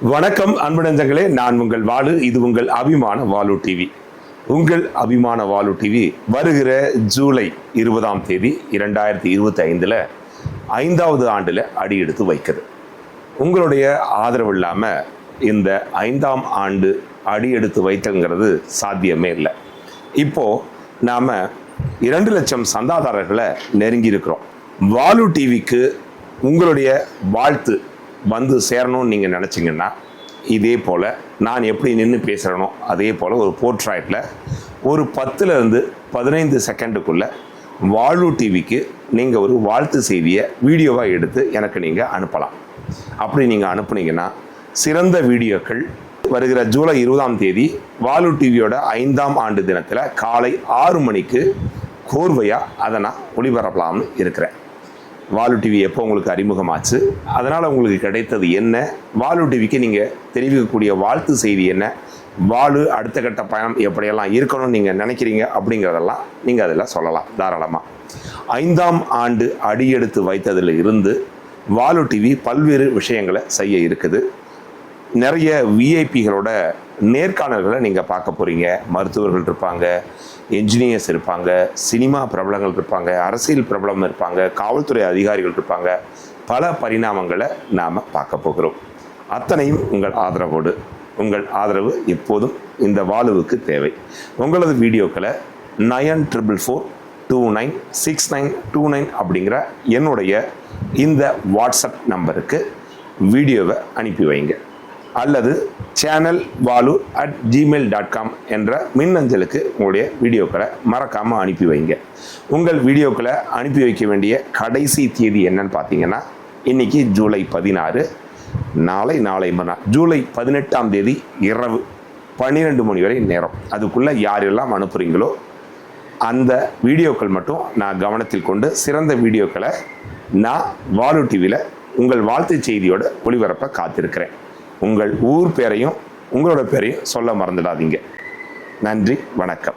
வணக்கம் அன்புடெஞ்சங்களே நான் உங்கள் வாலு இது உங்கள் அபிமான வாலு டிவி. உங்கள் அபிமான வாலு டிவி வருகிற ஜூலை இருபதாம் தேதி இரண்டாயிரத்தி இருபத்தி ஐந்தில் ஐந்தாவது ஆண்டில் அடி எடுத்து வைக்குது. உங்களுடைய ஆதரவு இல்லாமல் இந்த ஐந்தாம் ஆண்டு அடி எடுத்து வைத்தங்கிறது சாத்தியமே இல்லை. இப்போது நாம் இரண்டு லட்சம் சந்தாதாரர்களை நெருங்கியிருக்கிறோம். வாலு டிவிக்கு உங்களுடைய வாழ்த்து. வந்து சேரணும்னு நீங்கள் நினச்சிங்கன்னா இதே போல் நான் எப்படி நின்று பேசுகிறேனோ அதே போல் ஒரு போர்ட்ராய்ட்டில் ஒரு பத்துலேருந்து பதினைந்து செகண்டுக்குள்ளே வாழு டிவிக்கு நீங்கள் ஒரு வாழ்த்து செய்தியை வீடியோவாக எடுத்து எனக்கு நீங்கள் அனுப்பலாம். அப்படி நீங்கள் அனுப்புனீங்கன்னா சிறந்த வீடியோக்கள் வருகிற ஜூலை இருபதாம் தேதி வாலு டிவியோட ஐந்தாம் ஆண்டு தினத்தில் காலை ஆறு மணிக்கு கோர்வையாக அதை நான் ஒளிபரப்பலாம்னு இருக்கிறேன். வாலு டிவி எப்போ உங்களுக்கு அறிமுகமாச்சு? அதனால் உங்களுக்கு கிடைத்தது என்ன? வாலு டிவிக்கு நீங்கள் தெரிவிக்கக்கூடிய வாழ்த்து செய்தி என்ன? வாலு அடுத்த கட்ட பயணம் எப்படியெல்லாம் இருக்கணும்னு நீங்கள் நினைக்கிறீங்க அப்படிங்கிறதெல்லாம் நீங்கள் அதில் சொல்லலாம் தாராளமாக ஐந்தாம் ஆண்டு அடியெடுத்து வைத்ததில் இருந்து வாலு டிவி பல்வேறு விஷயங்களை செய்ய இருக்குது. நிறைய விஐபிகளோட நேர்காணல்களை நீங்கள் பார்க்க போகிறீங்க மருத்துவர்கள் இருப்பாங்க என்ஜினியர்ஸ் இருப்பாங்க சினிமா பிரபலங்கள் இருப்பாங்க அரசியல் பிரபலம் இருப்பாங்க காவல்துறை அதிகாரிகள் இருப்பாங்க. பல பரிணாமங்களை நாம் பார்க்க போகிறோம். அத்தனையும் உங்கள் ஆதரவோடு. உங்கள் ஆதரவு எப்போதும் இந்த வாலுவுக்கு தேவை. உங்களது வீடியோக்களை nine triple four two nine six nine two nine அப்படிங்கிற என்னுடைய இந்த வாட்ஸ்அப் நம்பருக்கு வீடியோவை அனுப்பி வைங்க. அல்லது channel Vaalu at Gmail dot com என்ற மின்னஞ்சலுக்கு உங்களுடைய வீடியோக்களை மறக்காமல் அனுப்பி வைங்க. உங்கள் வீடியோக்களை அனுப்பி வைக்க வேண்டிய கடைசி தேதி என்னன்னு பார்த்தீங்கன்னா இன்னைக்கு ஜூலை பதினாறு. நாளை நாளை மறுநாள் ஜூலை பதினெட்டாம் தேதி இரவு பன்னிரெண்டு மணி வரை நேரம். அதுக்குள்ளே யாரெல்லாம் அனுப்புகிறீங்களோ அந்த வீடியோக்கள் மட்டும் நான் கவனத்தில் கொண்டு சிறந்த வீடியோக்களை நான் வாலு டிவியில் உங்கள் வாழ்த்து செய்தியோட ஒளிபரப்ப காத்திருக்கிறேன். உங்கள் ஊர் பேரையும் உங்களோட பேரையும் சொல்ல மறந்துடாதீங்க. நன்றி வணக்கம்.